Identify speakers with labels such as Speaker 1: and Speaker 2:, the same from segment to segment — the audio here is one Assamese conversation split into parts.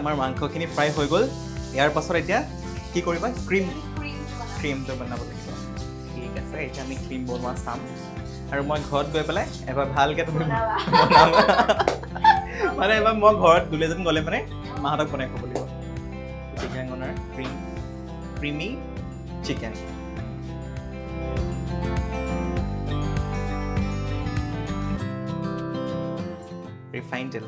Speaker 1: আমাৰ মাংসখিনি ফ্ৰাই হৈ গ'ল। ইয়াৰ পাছত এতিয়া কি কৰিবা? ক্ৰীম ক্ৰীমটো বনাব লাগিব। ঠিক আছে, এতিয়া আমি ক্ৰীম বনোৱা চাম। আৰু মই ঘৰত গৈ পেলাই এবাৰ ভালকৈ তুমি বনাবা। মানে এবাৰ মই ঘৰত দুলেজন গ'লে মানে মাহঁতক বনাই খাব লাগিব। চিকেন অনাৰ ক্ৰীম ক্ৰীমি চিকেন ৰিফাইন তেল।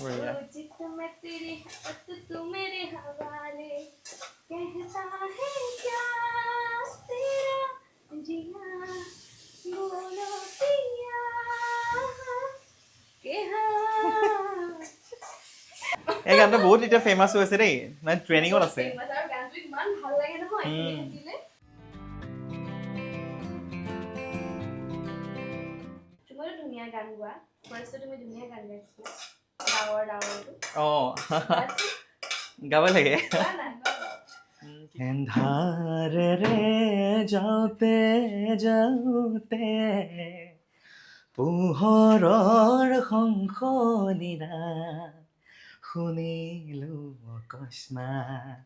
Speaker 1: বঢ়িয়া
Speaker 2: ओ जित मैं तेरे हाथ तू मेरे हवाले कहता है क्या तेरा जिया बोलो पिया के हाँ
Speaker 1: এই গানটো বহুত এতিয়া ফেমাছ হৈ আছে দেই মানে ট্ৰেইনিঙত আছে
Speaker 2: famous আৰু গানটো ইমান ভাল লাগে নহয়
Speaker 1: উম।
Speaker 2: শুনিলে তুমিও ধুনীয়া গান গোৱা ফাৰ্ষ্টটো তুমি ধুনীয়া গান গাইছিলা
Speaker 1: গাব লাগে?
Speaker 2: গোৱা।
Speaker 1: এন্ধাৰেৰে যাওঁতে যাওঁতে পোহৰৰ শংসনীৰা শুনিলো অকস্মাত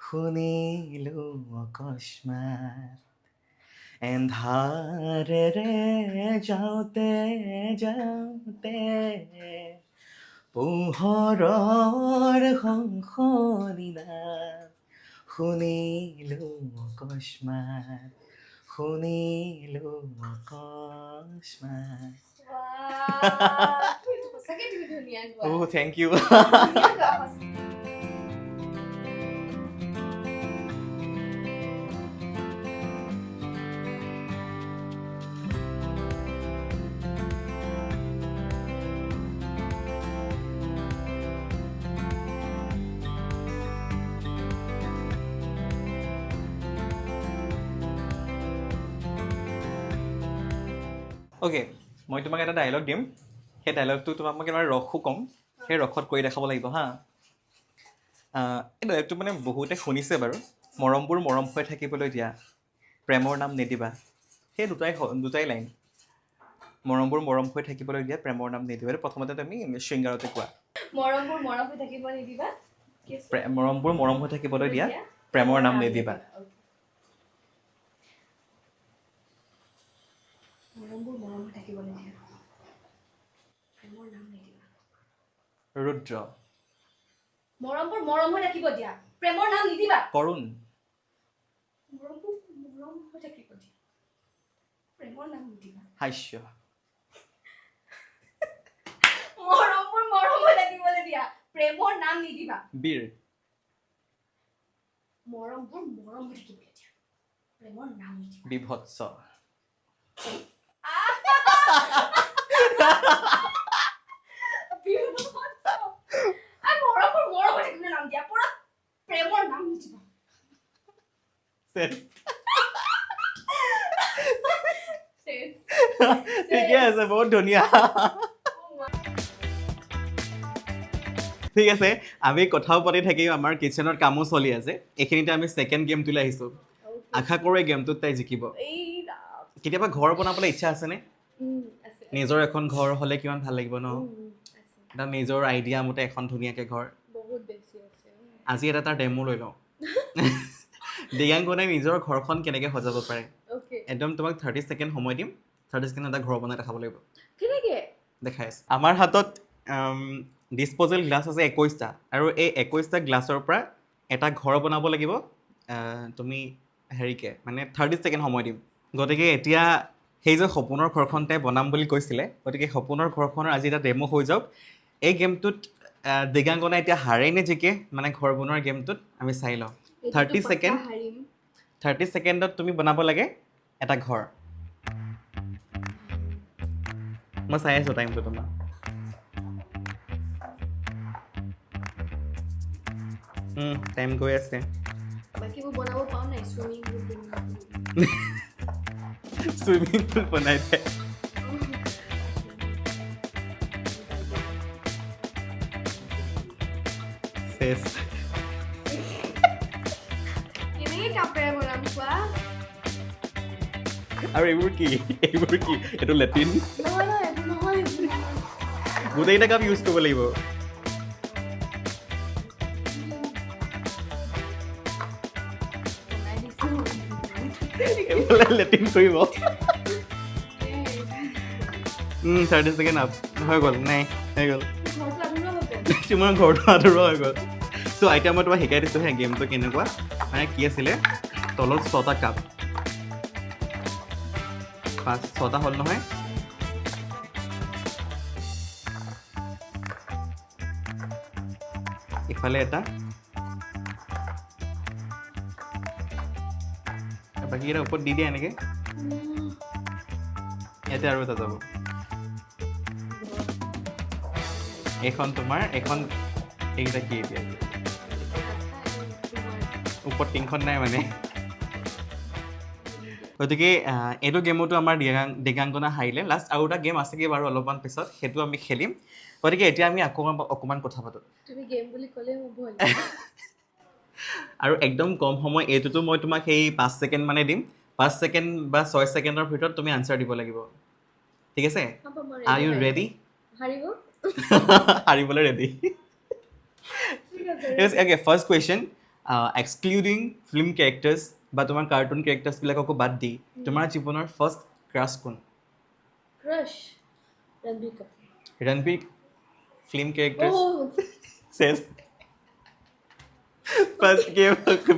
Speaker 1: শুনিলো অকস্মাত এন্ধাৰেৰে যাওঁতে যাওঁতে পোহৰৰ শংসদিনা শুনিলো অকস্মাত শুনিলোঁ অকস্মাত অ' থেংক ইউ মই তোমাক এটা ডায়লগ দিম। সেই ডায়লগটো তোমাক মই কেনেবা ৰসো ক'ম। সেই ৰসত কৰি দেখাব লাগিব হা। এই ডায়লগটো মানে বহুতে শুনিছে বাৰু। মৰমবোৰ মৰম হৈ থাকিবলৈ দিয়া। প্ৰেমৰ নাম নিদিবা। সেই দুটাই দুটাই লাইন মৰমবোৰ মৰম হৈ থাকিবলৈ দিয়া প্ৰেমৰ নাম নিদিবা। প্ৰথমতে তুমি শৃংগাৰতে কোৱা।
Speaker 2: মৰমবোৰ মৰম হৈ থাকিব নিদিবা।
Speaker 1: মৰমবোৰ মৰম হৈ থাকিবলৈ দিয়া। প্ৰেমৰ নাম নিদিবা।
Speaker 2: মৰমবোৰ মৰম থাকিব নিদিবা প্ৰেমৰ নাম নিদিবা
Speaker 1: ৰুদ্ৰ
Speaker 2: মৰমবোৰ মৰম হৈ থাকিব দিয়া প্ৰেমৰ নাম নিদিবা।
Speaker 1: কৰুণ।
Speaker 2: মৰমবোৰ মৰম হৈ থাকিব দিয়া প্ৰেমৰ নাম নিদিবা।
Speaker 1: হাস্য।
Speaker 2: মৰমবোৰ মৰম হৈ থাকিবলৈ দিয়া? প্ৰেমৰ নাম নিদিবা।
Speaker 1: বীৰ।
Speaker 2: মৰমবোৰ মৰম হৈ থাকিবলৈ দিয়া? প্ৰেমৰ নাম নিদিবা।
Speaker 1: বিভৎস। ঠিকে আছে বহুত ধুনীয়া। ঠিক আছে আমি কথাও পাতি থাকিম আমাৰ কিটচেনত কামো চলি আছে। এইখিনিতে আমি ছেকেণ্ড গেমটোলৈ আহিছোঁ। আশা কৰোঁ এই গেমটোত তাই জিকিব। কেতিয়াবা ঘৰ বনাবলৈ ইচ্ছা আছেনে? নিজৰ এখন ঘৰ হ'লে কিমান ভাল লাগিব ন? এটা নিজৰ আইডিয়া মতে এখন ধুনীয়াকৈ ঘৰ। আজি এটা তাৰ ডেমো লৈ লওঁ। দিগাংকনে নিজৰ ঘৰখন কেনেকৈ সজাব পাৰে. একদম তোমাক থাৰ্টি ছেকেণ্ড সময় দিম। থাৰ্টি ছেকেণ্ড এটা ঘৰ বনাই দেখাব লাগিব। দেখাই আছে। আমাৰ হাতত ডিছপ'জেল গ্লাছ আছে একৈছটা আৰু এই একৈছটা গ্লাছৰ পৰা এটা ঘৰ বনাব লাগিব। তুমি হেৰিকে মানে থাৰ্টি ছেকেণ্ড সময় দিম। গতিকে এতিয়া সেই যে সপোনৰ ঘৰখন তাই বনাম বুলি কৈছিলে গতিকে সপোনৰ ঘৰখনৰ আজি এটা ডেমো হৈ যাওক। এই গেমটোত দিগাংকনে এতিয়া হাৰে নে জিকে? মানে ঘৰ বনোৱাৰ গেমটোত আমি চাই লওঁ। থাৰ্টি ছেকেণ্ড থাৰ্টি ছেকেণ্ডত তুমি বনাব লাগে এটা ঘৰ। মই চাই আছোঁ টাইমটো তোমাৰ টাইম গৈ আছে।
Speaker 2: বাকীবোৰ বনাব পাওঁ নাই? চুইমিং
Speaker 1: स्विमिंग पूल
Speaker 2: पण आहे ते Ses.
Speaker 1: Ini capek bulan gua. Are Burki, Burki,
Speaker 2: itu Latin. Nama lah, nama lah.
Speaker 1: Gua tadi nak use tu
Speaker 2: boleh bu.
Speaker 1: এইফালে লেট্ৰিন কৰিব থাৰ্টি ছেকেণ্ড আপ হৈ গ'ল নাই হৈ গ'ল তোমাৰ ঘৰটো আধৰুৱা হৈ গ'ল চ' এতিয়া মই তোমাক শিকাই দিছোঁ সেই গেমটো কেনেকুৱা মানে কি আছিলে তলত ছটা কাপ পাঁচ ছটা হ'ল নহয় ইফালে এটা বাকীকেইটা ওপৰত দি দিয়া এনেকৈ ইয়াতে আৰু এটা যাব এইখন তোমাৰ এইখন এইকেইটা কি এতিয়া ওপৰত টিংখন নাই মানে গতিকে এইটো গেমতো আমাৰ দিগাং দিগাংকনা হাৰিলে লাষ্ট আৰু এটা গেম আছেগৈ বাৰু অলপমান পিছত সেইটো আমি খেলিম গতিকে এতিয়া আমি আকৌ অকণমান কথা পাতোঁ আৰু একদম কম সময় এইটোতো মই তোমাক সেই পাঁচ ছেকেণ্ড মানে দিম। পাঁচ ছেকেণ্ড বা ছয় ছেকেণ্ডৰ ভিতৰত তুমি আনচাৰ দিব লাগিব। ঠিক আছে? আৰ ইউ ৰেডি
Speaker 2: হাৰিব?
Speaker 1: হাৰিবলৈ ready first question. Uh, excluding film characters বা তোমাৰ কাৰ্টুন কেৰেক্টাৰ্ছবিলাককো বাদ দি তোমাৰ জীৱনৰ ফাৰ্ষ্ট ক্ৰাছ কোন? Ranbir
Speaker 2: film
Speaker 1: characters first game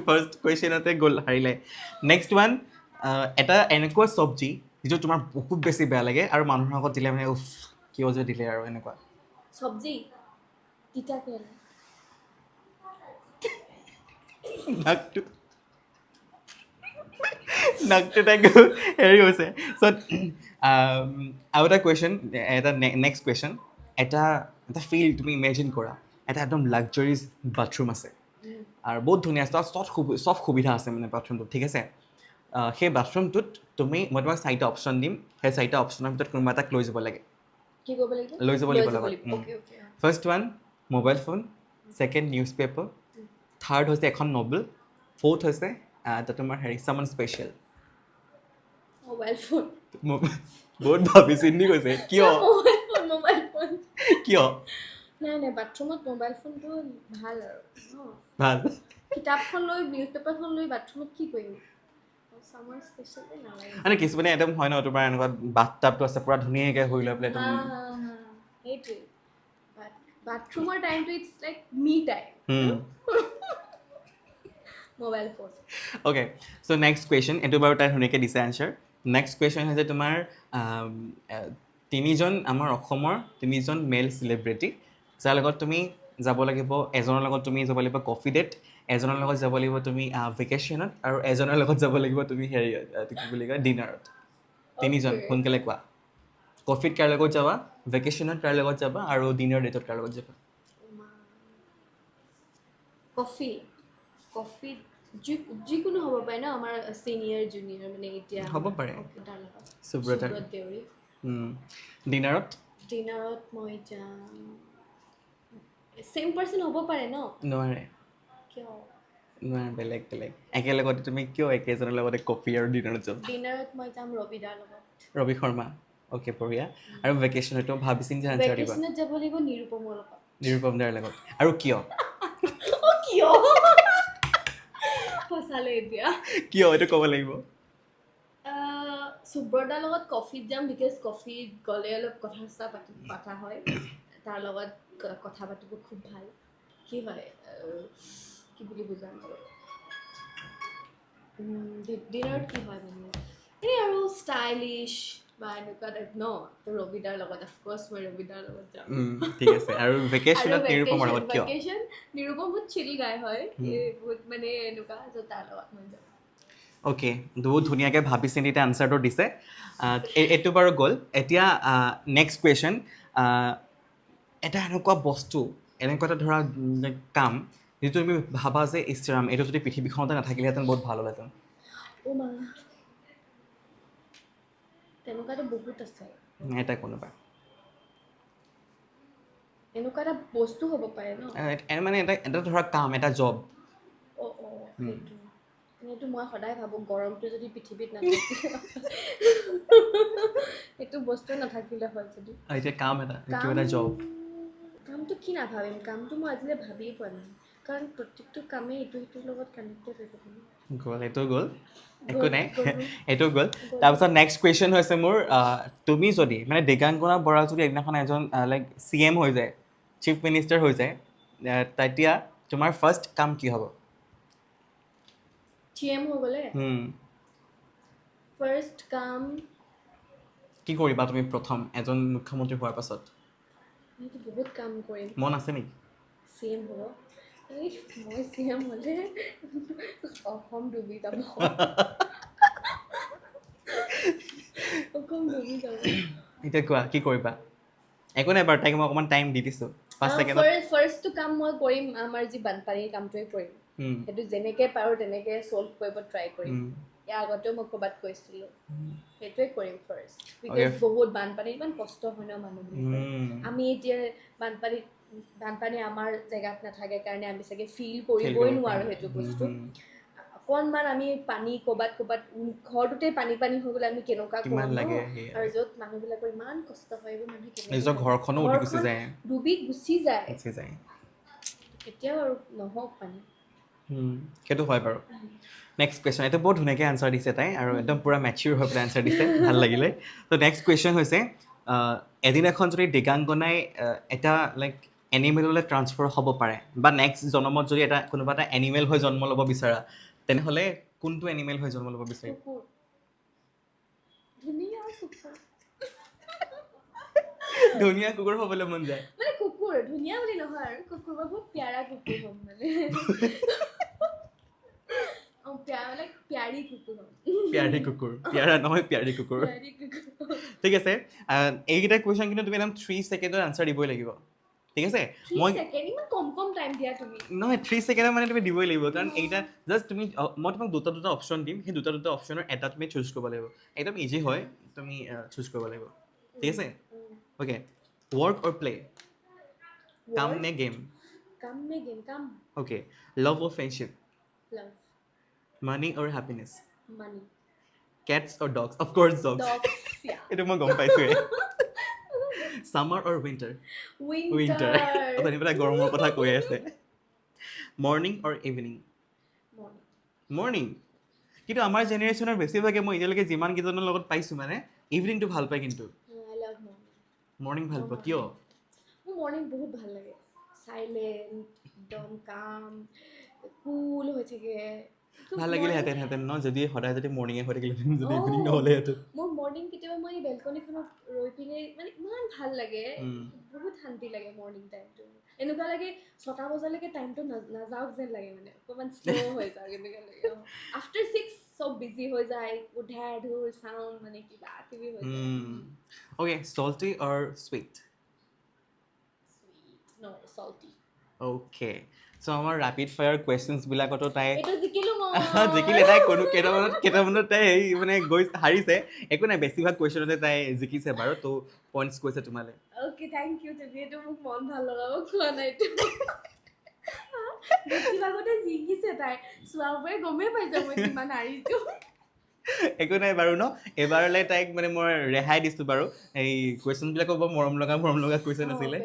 Speaker 1: first কুৱেশ্যনতে গ'ল হাৰিলে নেক্সট ওৱান এটা এনেকুৱা চব্জি যিটো তোমাৰ বহুত বেছি বেয়া লাগে আৰু মানুহৰ আগত দিলে মানে উফ কিয় যে দিলে আৰু এনেকুৱা।
Speaker 2: চব্জি? তিতা কেৰেলা।
Speaker 1: নাকটো। নাকটো তাই হেৰি হৈছে। চ' আৰু এটা কুৱেশ্যন এটা নেক্সট কুৱেশ্যন এটা এটা ফিল তুমি ইমেজিন কৰা। এটা একদম লাক্সাৰিজ বাথৰুম আছে। আৰু বহুত ধুনীয়া আছে তাত চব চব সুবিধা আছে মানে বাথৰুমটোত ঠিক আছে? সেই বাথৰুমটোত তুমি মই তোমাক চাৰিটা অপশ্যন দিম। সেই চাৰিটা অপশ্যনৰ ভিতৰত কোনোবা এটাক লৈ যাব লাগে লৈ যাব লাগিব। লগত। First one mobile phone second newspaper third হৈছে এখন নভেল ফ'ৰ্থ হৈছে এটা তোমাৰ হেৰি চামন স্পেচিয়েল
Speaker 2: মোবাইল ফোন
Speaker 1: বহুত ভাবি চিন্তি কৈছে কিয়? কিয়?
Speaker 2: নাই নাই বাথৰুমত মোবাইল ফোনটো ভালো আৰু
Speaker 1: ভালো।
Speaker 2: কিতাপখন লৈ নিউজ পেপাৰখন লৈ বাথৰুমত কি কৰিম?
Speaker 1: মানে কিছুমানে একদম হয় ন তোমাৰ এনেকুৱা বাথ টাবটো আছে পূৰা ধুনীয়াকৈ শুই লৈ পেলাই তুমি
Speaker 2: হা হা বাথৰুমৰ টাইমটো it's like me time mobile phone
Speaker 1: okay so' next question এইটো বাৰু তাই ধুনীয়াকৈ দিছে আনচাৰ নেক্সট কুৱেশ্যন হৈছে তোমাৰ তিনিজন আমাৰ অসমৰ তিনিজন মেল চেলিব্ৰিটি যাৰ লগত তুমি যাব লাগিব এজনৰ লগত তুমি যাব লাগিব কফি ডেট এজনৰ লগত যাব লাগিব তুমি ভেকেশ্যনত আৰু এজনৰ লগত যাব লাগিব তুমি হেৰি আহ, কি বুলি কয় ডিনাৰত তিনিজন. সোনকালে কোৱা। কফিত কাৰ লগত যাবা ভেকেশ্যনত কাৰ লগত যাবা আৰু ডিনাৰ ডেটত কাৰ লগত যাবা?
Speaker 2: কফি কফি যিকোনো হ'ব পাৰে ন আমাৰ চিনিয়ৰ জুনিয়ৰ মানে এতিয়া
Speaker 1: হ'ব পাৰে। সুব্ৰত
Speaker 2: দেউৰী।
Speaker 1: ডিনাৰত
Speaker 2: ডিনাৰত মই যাম ছেইম পাৰ্চন হ'ব পাৰে ন?
Speaker 1: নোৱাৰে।
Speaker 2: কিয়?
Speaker 1: নাই বেলেগ বেলেগ একেলগতে তুমি কিয় একেজনৰ লগতে কফি আৰু ডিনাৰত যাবা?
Speaker 2: ডিনাৰত মই যাম ৰবিদাৰ লগত।
Speaker 1: ৰবি শৰ্মা। অ'কে বঢ়িয়া। আৰু ভেকেশ্যনতো ভাবি চিন্তি আনচাৰ দিবা?
Speaker 2: ভেকেশ্যনত যাব লাগিব নিৰুপমৰ লগত।
Speaker 1: নিৰুপম দাৰ লগত। আৰু কিয়?
Speaker 2: অ কিয়? সঁচালে এতিয়া।
Speaker 1: কিয়? এইটো ক'ব লাগিব।
Speaker 2: সুব্ৰতাৰ লগত কফিত যাম বিকজ কফিত গ'লে অলপ কথা চথা পাতি পতা হয়। তাৰ লগত ক- কথা পাতিব খুব ভালো। কি হয় কি বুলি বাৰু ডিনাৰত কি হয় মানে? এই আৰু ষ্টাইলিছ বা এনেকুৱা টাইপ ন তো ৰবিদাৰ লগত অফক'ৰ্চ মই ৰবিদাৰ লগত যাম।
Speaker 1: ঠিক আছে। আৰু ভেকেশ্যনত নিৰুপমৰ লগত কিয়?
Speaker 2: ভেকেশ্যন নিৰুপম বহুত চিল গাই হয়। বহুত মানে এনেকুৱা ত' তাৰ লগত মই যাম।
Speaker 1: অ'কে বহুত ধুনীয়াকৈ ভাবি চিন্তি আনচাৰটো দিছে। এইটো বাৰু গ'ল। এতিয়া নেক্সট কুৱেশ্যন এটা এনেকুৱা বস্তু এনেকুৱা এটা ধৰা কাম যিটো তুমি ভাবা যে ইষ্টাৰাম এইটো যদি পৃথিৱীখনতে নাথাকিলেহেঁতেন বহুত ভালো হ'লহেঁতেন
Speaker 2: মা। বহুত আছে।
Speaker 1: এটা কোনোবা।
Speaker 2: এনেকুৱা এটা বস্তু হ'ব পাৰে ন?
Speaker 1: মানে এটা এটা ধৰা কাম এটা জব।
Speaker 2: অ' অ'। সেইটো। মই সদায় ভাবোঁ গৰমটো যদি পৃথিৱীত নাথাকিলে সেইটো বস্তু নাথাকিলে হয় যদি।
Speaker 1: এতিয়া কাম এটা কিবা এটা জব।
Speaker 2: কামটো কি নাভাবিম কামটো মই আজিলৈ ভাবিয়ে পোৱা নাই। কাৰণ প্ৰত্যেকটো কামেই ইটো সিটোৰ লগত কানেক্টেড হৈ থাকে
Speaker 1: গ'ল এইটো গ'ল। একো নাই। এইটো গ'ল। তাৰপিছত নেক্সট কুৱেশ্যন হৈছে মোৰ তুমি যদি মানে দেগাংগনা বৰা যদি এদিনাখন এজন লাইক চি এম হৈ যায় চিফ মিনিষ্টাৰ হৈ যায় তেতিয়া তোমাৰ ফাৰ্ষ্ট কাম কি হ'ব?
Speaker 2: চি এম হৈ গ'লে? ফাৰ্ষ্ট কাম
Speaker 1: কি কৰিবা তুমি প্ৰথম? এজন মুখ্যমন্ত্ৰী হোৱাৰ পাছত।
Speaker 2: মইতো বহুত কাম কৰিম
Speaker 1: মন আছে নেকি
Speaker 2: চি এম হ'ব এই মই চি এম হ'লে অসম ডুবি যাব অসম ডুবি যাব
Speaker 1: এতিয়া কোৱা কি কৰিবা একো নাই বাৰু তাইক মই অকণমান টাইম দি দিছোঁ পাঁচ ছেকেণ্ডত
Speaker 2: ফাৰ্ষ্টটো কাম মই কৰিম আমাৰ যি বানপানীৰ কামটোৱে কৰিম সেইটো যেনেকৈ পাৰোঁ তেনেকৈ চল্ভ কৰিব ট্ৰাই কৰিম ইয়াৰ আগতেও মই ক'ৰবাত কৈছিলোঁ সেইটোৱে কৰিম ফাৰ্ষ্ট. বিকজ বহুত বানপানীত ইমান কষ্ট হয় ন মানুহবিলাকৰ
Speaker 1: হুম,
Speaker 2: আমি এতিয়া বানপানীত বানপানী আমাৰ জেগাত নাথাকে কাৰণে আমি চাগে ফিল কৰিবই
Speaker 1: কৰিব
Speaker 2: নোৱাৰোঁ। সেইটো বস্তু। অকণমান আমি পানী ক'ৰবাত ক'ৰবাত ঘৰটোতে পানী পানী হৈ গ'লে আমি কেনেকুৱা কৰোঁ
Speaker 1: কিমান
Speaker 2: ন?
Speaker 1: লাগে সেয়া।
Speaker 2: আৰু য'ত মানুহবিলাকৰ ইমান কষ্ট হয় এইবোৰ মানুহে
Speaker 1: নিজৰ? ঘৰখনো
Speaker 2: ডুবি গুচি যায়। এতিয়াও আৰু নহওক পানী
Speaker 1: সেইটো হয় বাৰু। নেক্সট কুৱেশ্যন এইটো বহুত ধুনীয়াকৈ আনচাৰ দিছে তাই আৰু একদম পূৰা মেচিয়ৰ হৈ পেলাই আনচাৰ দিছে ভাল লাগিলে। ত' নেক্সট কুৱেশ্যন হৈছে এদিন এখন যদি দেগাংগনাই এটা লাইক এনিমেললৈ ট্ৰান্সফাৰ হ'ব পাৰে বা নেক্সট জন্মত যদি এটা কোনোবা এটা এনিমেল হৈ জন্ম ল'ব বিচাৰা তেনেহ'লে কোনটো এনিমেল হৈ জন্ম ল'ব বিচাৰিম
Speaker 2: ধুনীয়া কুকুৰ।
Speaker 1: হ'বলৈ মন যায়।
Speaker 2: মানে কুকুৰ ধুনীয়া বুলি নহয় আৰু কুকুৰ মই বহুত প্যাৰা কুকুৰ হ'ম মানে। প্যাৰা কুকুৰ
Speaker 1: পিয়াৰী নহয় পিয়াৰী কুকুৰ ঠিক আছে আহ, এইকেইটা কুৱেশ্যন কিন্তু তুমি একদম থ্ৰী ছেকেণ্ডত আনচাৰ দিবই লাগিব। ঠিক আছে মই নহয় থ্ৰী ছেকেণ্ডৰ মানে তুমি দিবই লাগিব। কাৰণ এইকেইটা জাষ্ট তুমি অ, মই তোমাক দুটা দুটা অপশ্যন দিম। সেই দুটা দুটা অপশ্যনৰ এটা তুমি চুজ কৰিব লাগিব। একদম ইজি হয় তুমি চুজ কৰিব লাগিব। ঠিক আছে অ'কে ৱৰ্ক অৰ প্লে কাম নে গেম
Speaker 2: কাম নে গেম কাম
Speaker 1: okay love or friendship
Speaker 2: love
Speaker 1: money or happiness
Speaker 2: money
Speaker 1: cats or dogs of course
Speaker 2: dogs dogs
Speaker 1: এইটো মই গম পাইছোঁৱে ছামাৰ অৰ উইণ্টাৰ উইণ্টাৰ পেলাই গৰমৰ কথা কৈ আছে মৰ্ণিং অৰ ইভিনিং মৰ্ণিং কিন্তু আমাৰ জেনেৰেশ্যনৰ বেছিভাগে মই এতিয়ালৈকে যিমান কেইজনৰ লগত পাইছোঁ মানে ইভিনিংটো ভাল পায় কিন্তু
Speaker 2: মৰ্ণিং
Speaker 1: ভাল পোৱা কিয়
Speaker 2: মোৰ মৰ্ণিং বহুত ভাল লাগে চাইলেণ্ট একদম কাম কুল হৈ থাকে
Speaker 1: ভাল
Speaker 2: morning-
Speaker 1: লাগিলেহেঁতেন হেঁতেন ন? যদি সদায় যদি মৰ্ণিঙে হৈ থাকিলেহেঁতেন যদি। ইভিনিং নহ'লেহেঁতেন
Speaker 2: মোৰ মৰ্ণিং কেতিয়াবা মই বেলকনিখনত ৰৈ পিনে মানে ইমান ভাল লাগে। বহুত শান্তি লাগে মৰ্ণিং টাইমটো এনেকুৱা লাগে ছটা বজালৈকে টাইমটো নাযাওক যেন লাগে মানে। অকণমান শ্ল' হৈ যাওক এনেকুৱা লাগে আফটাৰ ছিক্স চব বিজি হৈ যায়। উধা ধুৰ চাউণ্ড মানে কিবা কিবি হৈ যায়।
Speaker 1: Okay salty or sweet
Speaker 2: sweet no salty
Speaker 1: okay so' আমাৰ ৰাপিড ফায়াৰ কুৱেশ্যনছবিলাকতো তাই
Speaker 2: জিকিলো
Speaker 1: তাই কোনো কেইটামানত কেইটামানত তাই হেৰি মানে গৈ হাৰিছে। একো নাই বেছিভাগ কুৱেশ্যনতে তাই জিকিছে বাৰু। ত' পইণ্টছ গৈছে তোমালৈ।
Speaker 2: অ'কে থেংক ইউ তুমি মোক মন ভাল লগাব খোৱা নাই বেছিভাগতে জিকিছে তাই। চোৱাবোৰে গমেই পাইছে মই কিমান হাৰিছো।
Speaker 1: একো নাই বাৰু ন? এইবাৰলৈ তাইক মানে মই ৰেহাই দিছোঁ বাৰু। এই কুৱেশ্যনবিলাকো বৰ মৰম লগা মৰম লগা কুৱেশ্যন আছিলে।